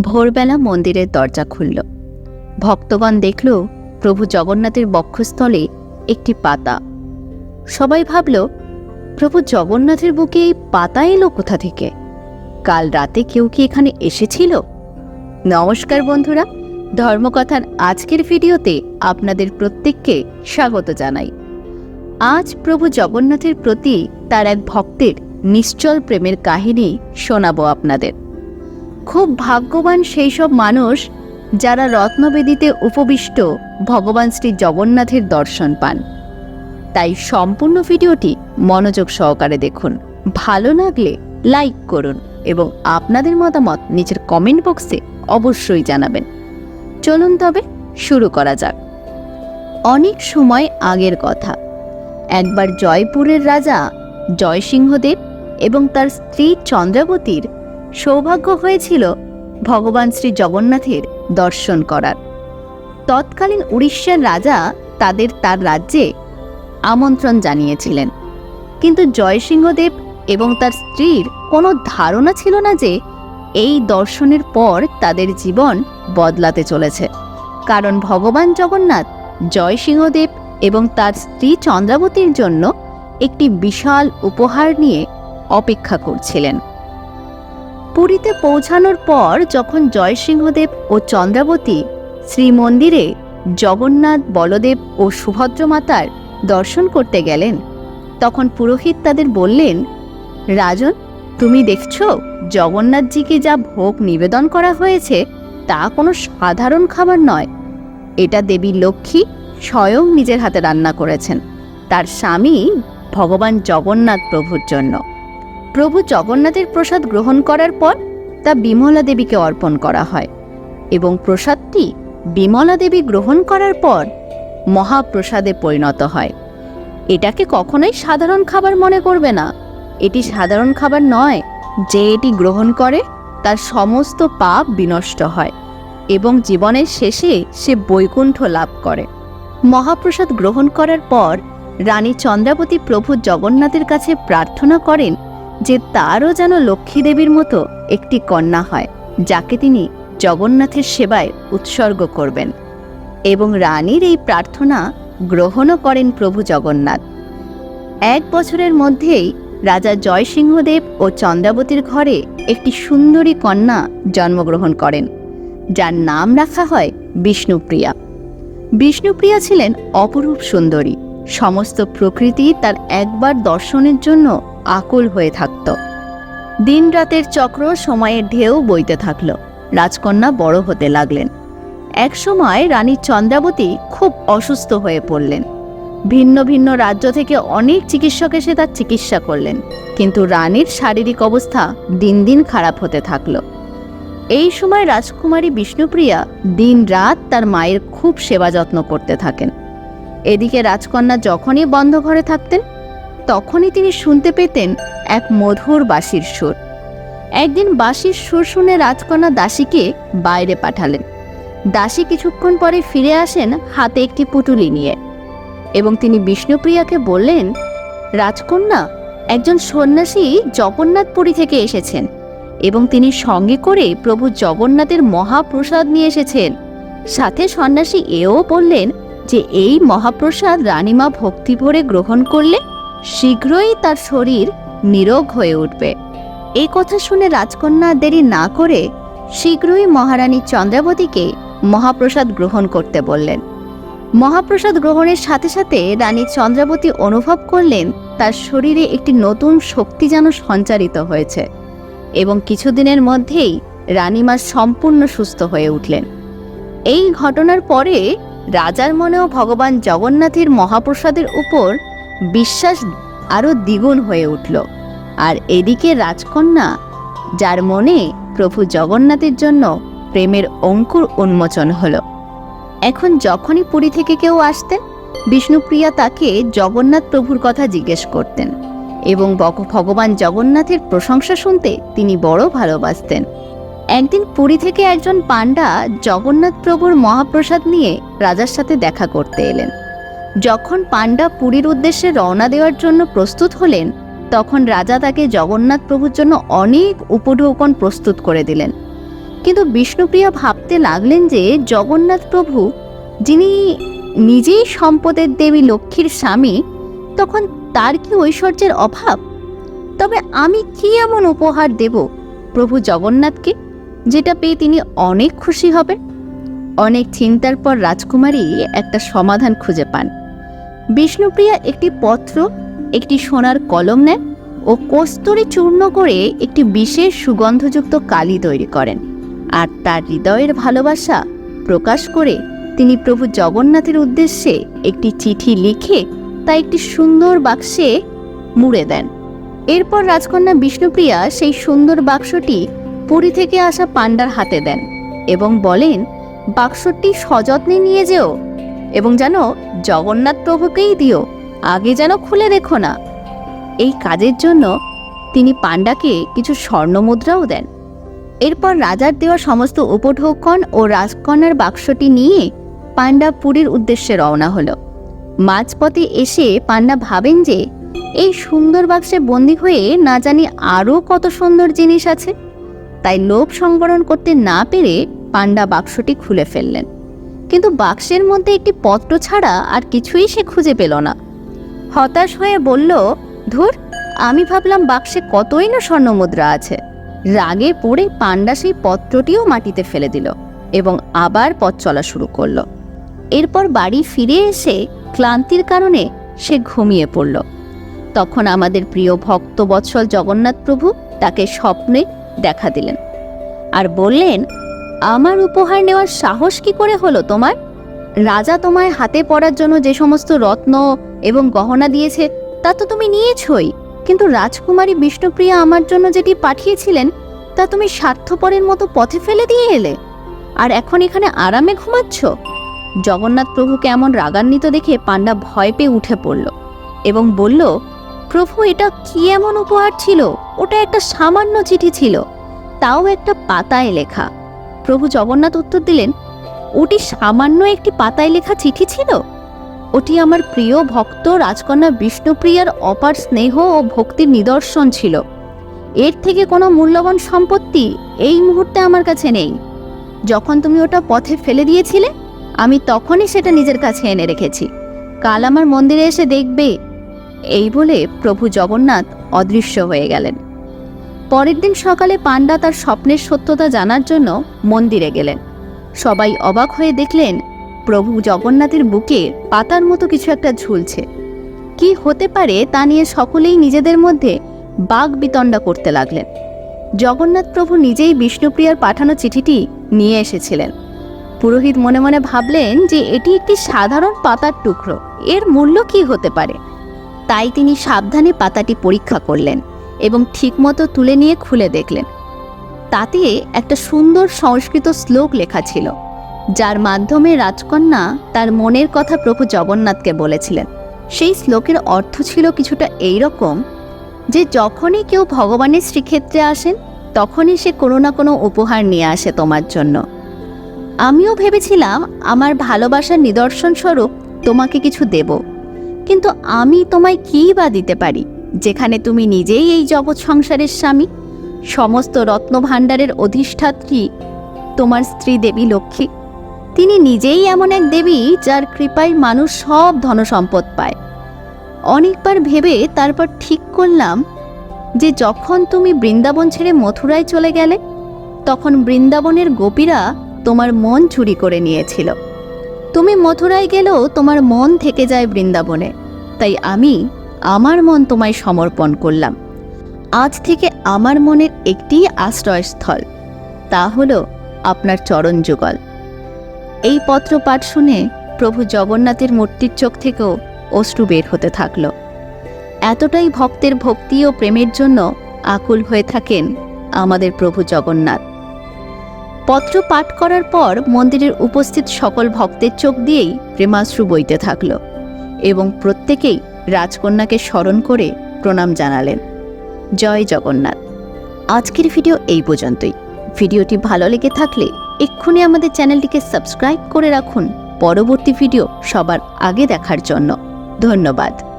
ভোরবেলা মন্দিরের দরজা খুলল। ভক্তগণ দেখল প্রভু জগন্নাথের বক্ষস্থলে একটি পাতা। সবাই ভাবল, প্রভু জগন্নাথের বুকে এই পাতা এলো কোথা থেকে? কাল রাতে কেউ কি এখানে এসেছিল? নমস্কার বন্ধুরা, ধর্মকথার আজকের ভিডিওতে আপনাদের প্রত্যেককে স্বাগত জানাই। আজ প্রভু জগন্নাথের প্রতি তার এক ভক্তের নিশ্চল প্রেমের কাহিনী শোনাবো আপনাদের। খুব ভাগ্যবান সেই সব মানুষ যারা রত্নবেদিতে উপবিষ্ট ভগবান শ্রী জগন্নাথের দর্শন পান। তাই সম্পূর্ণ ভিডিওটি মনোযোগ সহকারে দেখুন। ভালো লাগলে লাইক করুন এবং আপনাদের মতামত নিচের কমেন্ট বক্সে অবশ্যই জানাবেন। চলুন তবে শুরু করা যাক। অনেক সময় আগের কথা, একবার জয়পুরের রাজা জয়সিংহদেব এবং তার স্ত্রী চন্দ্রাবতীর সৌভাগ্য হয়েছিল ভগবান শ্রী জগন্নাথের দর্শন করার। তৎকালীন উড়িষ্যার রাজা তাদের তার রাজ্যে আমন্ত্রণ জানিয়েছিলেন। কিন্তু জয়সিংহদেব এবং তার স্ত্রীর কোনো ধারণা ছিল না যে এই দর্শনের পর তাদের জীবন বদলাতে চলেছে। কারণ ভগবান জগন্নাথ, জয়সিংহদেব এবং তার স্ত্রী চন্দ্রাবতীর জন্য একটি বিশাল উপহার নিয়ে অপেক্ষা করছিলেন। পুরীতে পৌঁছানোর পর যখন জয়সিংহদেব ও চন্দ্রাবতী শ্রীমন্দিরে জগন্নাথ, বলদেব ও সুভদ্রমাতার দর্শন করতে গেলেন, তখন পুরোহিত তাদের বললেন, রাজন, তুমি দেখছ, জগন্নাথজিকে যা ভোগ নিবেদন করা হয়েছে তা কোনো সাধারণ খাবার নয়। এটা দেবী লক্ষ্মী স্বয়ং নিজের হাতে রান্না করেছেন। তার স্বামী ভগবান জগন্নাথ প্রভুর জন্য। প্রভু জগন্নাথের প্রসাদ গ্রহণ করার পর তা বিমলা দেবীকে অর্পণ করা হয় এবং প্রসাদটি বিমলা দেবী গ্রহণ করার পর মহাপ্রসাদে পরিণত হয়। এটাকে কখনোই সাধারণ খাবার মনে করবে না। এটি সাধারণ খাবার নয় যে এটি গ্রহণ করে, তার সমস্ত পাপ বিনষ্ট হয় এবং জীবনের শেষে সে বৈকুণ্ঠ লাভ করে। মহাপ্রসাদ গ্রহণ করার পর রানী চন্দ্রাবতী প্রভু জগন্নাথের কাছে প্রার্থনা করেন যে তারও যেন লক্ষ্মী দেবীর মতো একটি কন্যা হয়, যাকে তিনি জগন্নাথের সেবায় উৎসর্গ করবেন। এবং রানীর এই প্রার্থনা গ্রহণও করেন প্রভু জগন্নাথ। এক বছরের মধ্যেই রাজা জয়সিংহদেব ও চন্দ্রাবতীর ঘরে একটি সুন্দরী কন্যা জন্মগ্রহণ করেন, যার নাম রাখা হয় বিষ্ণুপ্রিয়া। বিষ্ণুপ্রিয়া ছিলেন অপরূপ সুন্দরী। সমস্ত প্রকৃতি তার একবার দর্শনের জন্য আকুল হয়ে থাকত। দিন রাতের চক্র সময়ের ঢেউ বইতে থাকল। রাজকন্যা বড় হতে লাগলেন। একসময় রানী চন্দ্রাবতী খুব অসুস্থ হয়ে পড়লেন। ভিন্ন ভিন্ন রাজ্য থেকে অনেক চিকিৎসক এসে তার চিকিৎসা করলেন, কিন্তু রানীর শারীরিক অবস্থা দিন দিন খারাপ হতে থাকল। এই সময় রাজকুমারী বিষ্ণুপ্রিয়া দিন রাত তার মায়ের খুব সেবা যত্ন করতে থাকেন। এদিকে রাজকন্যা যখনই বন্ধ ঘরে থাকতেন, তখনই তিনি শুনতে পেতেন এক মধুর বাঁশির সুর। একদিন বাঁশির সুর শুনে রাজকন্যা দাসীকে বাইরে পাঠালেন। দাসী কিছুক্ষণ পরে ফিরে আসেন হাতে একটি পুটুলি নিয়ে এবং তিনি বিষ্ণুপ্রিয়াকে বললেন, রাজকন্যা, একজন সন্ন্যাসী জগন্নাথপুরী থেকে এসেছেন এবং তিনি সঙ্গে করে প্রভু জগন্নাথের মহাপ্রসাদ নিয়ে এসেছেন। সাথে সন্ন্যাসী এও বললেন যে এই মহাপ্রসাদ রানীমা ভক্তি ভরে গ্রহণ করলে শীঘ্রই তার শরীর নিরোগ হয়ে উঠবে। এই কথা শুনে রাজকন্যা দেরি না করে শীঘ্রই মহারানী চন্দ্রাবতীকে মহাপ্রসাদ গ্রহণ করতে বললেন। মহাপ্রসাদ গ্রহণের সাথে সাথে রানী চন্দ্রাবতী অনুভব করলেন তার শরীরে একটি নতুন শক্তি যেন সঞ্চারিত হয়েছে এবং কিছুদিনের মধ্যেই রানীমা সম্পূর্ণ সুস্থ হয়ে উঠলেন। এই ঘটনার পরে রাজার মনেও ভগবান জগন্নাথের মহাপ্রসাদের উপর বিশ্বাস আরও দ্বিগুণ হয়ে উঠল। আর এদিকে রাজকন্যা, যার মনে প্রভু জগন্নাথের জন্য প্রেমের অঙ্কুর উন্মোচন হলো। এখন যখনই পুরী থেকে কেউ আসতেন, বিষ্ণুপ্রিয়া তাকে জগন্নাথ প্রভুর কথা জিজ্ঞেস করতেন এবং ভগবান জগন্নাথের প্রশংসা শুনতে তিনি বড় ভালোবাসতেন। একদিন পুরী থেকে একজন পাণ্ডা জগন্নাথ প্রভুর মহাপ্রসাদ নিয়ে রাজার সাথে দেখা করতে এলেন। যখন পাণ্ডা পুরীর উদ্দেশ্যে রওনা দেওয়ার জন্য প্রস্তুত হলেন, তখন রাজা তাকে জগন্নাথ প্রভুর জন্য অনেক উপঢৌকন প্রস্তুত করে দিলেন। কিন্তু বিষ্ণুপ্রিয়া ভাবতে লাগলেন যে জগন্নাথ প্রভু, যিনি নিজেই সম্পদের দেবী লক্ষ্মীর স্বামী, তখন তার কি ঐশ্বর্যের অভাব? তবে আমি কি এমন উপহার দেব প্রভু জগন্নাথকে? যেটা পেয়ে তিনি অনেক খুশি হবেন। অনেক চিন্তার পর রাজকুমারী একটা সমাধান খুঁজে পান। বিষ্ণুপ্রিয়া একটি পত্র, একটি সোনার কলম নেন ও কস্তুরি চূর্ণ করে একটি বিশেষ সুগন্ধযুক্ত কালি তৈরি করেন। আর তার হৃদয়ের ভালোবাসা প্রকাশ করে তিনি প্রভু জগন্নাথের উদ্দেশ্যে একটি চিঠি লিখে তা একটি সুন্দর বাক্সে মুড়ে দেন। এরপর রাজকন্যা বিষ্ণুপ্রিয়া সেই সুন্দর বাক্সটি পুরী থেকে আসা পাণ্ডার হাতে দেন এবং বলেন, বাক্সটি সযত্নে নিয়ে যেও এবং যেন জগন্নাথ প্রভুকেই দিও, আগে যেন খুলে দেখো না। এই কাজের জন্য তিনি পাণ্ডাকে কিছু স্বর্ণমুদ্রাও দেন। এরপর রাজার দেওয়া সমস্ত উপঢৌকন ও রাজকন্যার বাক্সটি নিয়ে পাণ্ডা পুরীর উদ্দেশ্যে রওনা হলো। মাঝপথে এসে পাণ্ডা ভাবেন যে, এই সুন্দর বাক্সে বন্দী হয়ে না জানি আরও কত সুন্দর জিনিস আছে। তাই লোভ সংবরণ করতে না পেরে পাণ্ডা বাক্সটি খুলে ফেললেন। কিন্তু বাক্সের মধ্যে একটি পত্র ছাড়া আর কিছুই সে খুঁজে পেল না। হতাশ হয়ে বলল, ধুর, আমি ভাবলাম বাক্সে কতই না স্বর্ণমুদ্রা আছে। রাগে পড়ে পাণ্ডা সেই পত্রটিও মাটিতে ফেলে দিল এবং আবার পথ চলা শুরু করল। এরপর বাড়ি ফিরে এসে ক্লান্তির কারণে সে ঘুমিয়ে পড়ল। তখন আমাদের প্রিয় ভক্ত বৎসল জগন্নাথ প্রভু তাকে স্বপ্নে দেখা দিলেন। আর বললেন, আমার উপহার নেওয়ার সাহস কি করে হলো তোমার? রাজা তোমায় হাতে পড়ার জন্য যে সমস্ত রত্ন এবং গহনা দিয়েছে, তা তো তুমি নিয়েছই। কিন্তু রাজকুমারী বিষ্ণুপ্রিয়া আমার জন্য যেটি পাঠিয়েছিলেন, তা তুমি স্বার্থপরের মতো পথে ফেলে দিয়ে এলে। আর এখন এখানে আরামে ঘুমাচ্ছ? জগন্নাথ প্রভুকে এমন রাগান্বিত দেখে পাণ্ডা ভয় পেয়ে উঠে পড়ল এবং বলল প্রভু, এটা কি এমন উপহার ছিল? ওটা একটা সামান্য চিঠি ছিল। তাও একটা পাতায় লেখা। প্রভু জগন্নাথ উত্তর দিলেন, ওটি সামান্য একটি পাতায় লেখা চিঠি ছিল? ওটি আমার প্রিয় ভক্ত রাজকন্যা বিষ্ণুপ্রিয়ার অপার স্নেহ ও ভক্তির নিদর্শন ছিল। এর থেকে কোনো মূল্যবান সম্পত্তি এই মুহূর্তে আমার কাছে নেই। যখন তুমি ওটা পথে ফেলে দিয়েছিলে, আমি তখনই সেটা নিজের কাছে এনে রেখেছি। কাল আমার মন্দিরে এসে দেখবে এই বলে প্রভু জগন্নাথ অদৃশ্য হয়ে গেলেন। পরের দিন সকালে পাণ্ডা তার স্বপ্নের সত্যতা জানার জন্য মন্দিরে গেলেন। সবাই অবাক হয়ে দেখলেন, প্রভু জগন্নাথের বুকে পাতার মতো কিছু একটা ঝুলছে। কি হতে পারে তা নিয়ে সকলেই নিজেদের মধ্যে বাঘ বিতণ্ডা করতে লাগলেন। জগন্নাথ প্রভু নিজেই বিষ্ণুপ্রিয়ার পাঠানো চিঠিটি নিয়ে এসেছিলেন। পুরোহিত মনে মনে ভাবলেন যে এটি একটি সাধারণ পাতার টুকরো। এর মূল্য কি হতে পারে? তাই তিনি সাবধানে পাতাটি পরীক্ষা করলেন এবং ঠিকমতো তুলে নিয়ে খুলে দেখলেন। তাতে একটা সুন্দর সংস্কৃত শ্লোক লেখা ছিল, যার মাধ্যমে রাজকন্যা তার মনের কথা প্রভু জগন্নাথকে বলেছিলেন। সেই শ্লোকের অর্থ ছিল কিছুটা এই রকম যে যখনই কেউ ভগবানের শ্রীক্ষেত্রে আসেন, তখনই সে কোনো না কোনো উপহার নিয়ে আসে তোমার জন্য। আমিও ভেবেছিলাম আমার ভালোবাসার নিদর্শন স্বরূপ তোমাকে কিছু দেব। কিন্তু আমি তোমায় কী বা দিতে পারি? যেখানে তুমি নিজেই এই জগৎ সংসারের স্বামী। সমস্ত রত্নভাণ্ডারের অধিষ্ঠাত্রী তোমার স্ত্রী দেবী লক্ষ্মী। তিনি নিজেই এমন এক দেবী যার কৃপায় মানুষ সব ধনসম্পদ পায়। অনেকবার ভেবে তারপর ঠিক করলাম যে যখন তুমি বৃন্দাবন ছেড়ে মথুরায় চলে গেলে, তখন বৃন্দাবনের গোপীরা তোমার মন চুরি করে নিয়েছিল। তুমি মথুরায় গেলেও তোমার মন থেকে যায় বৃন্দাবনে। তাই আমি আমার মন তোমায় সমর্পণ করলাম। আজ থেকে আমার মনের একটি আশ্রয়স্থল। তা হল আপনার চরণ যুগল। এই পত্র পাঠ শুনে প্রভু জগন্নাথের মূর্তির চোখ থেকেও অশ্রু বের হতে থাকল। এতটাই ভক্তের ভক্তি ও প্রেমের জন্য আকুল হয়ে থাকেন আমাদের প্রভু জগন্নাথ। পত্র পাঠ করার পর মন্দিরের উপস্থিত সকল ভক্তের চোখ দিয়েই প্রেমাশ্রু বইতে থাকল এবং প্রত্যেকেই রাজকন্যাকে স্মরণ করে প্রণাম জানালেন। জয় জগন্নাথ। আজকের ভিডিও এই পর্যন্তই। ভিডিওটি ভালো লেগে থাকলে এক্ষুনি আমাদের চ্যানেলটিকে সাবস্ক্রাইব করে রাখুন। পরবর্তী ভিডিও সবার আগে দেখার জন্য। ধন্যবাদ।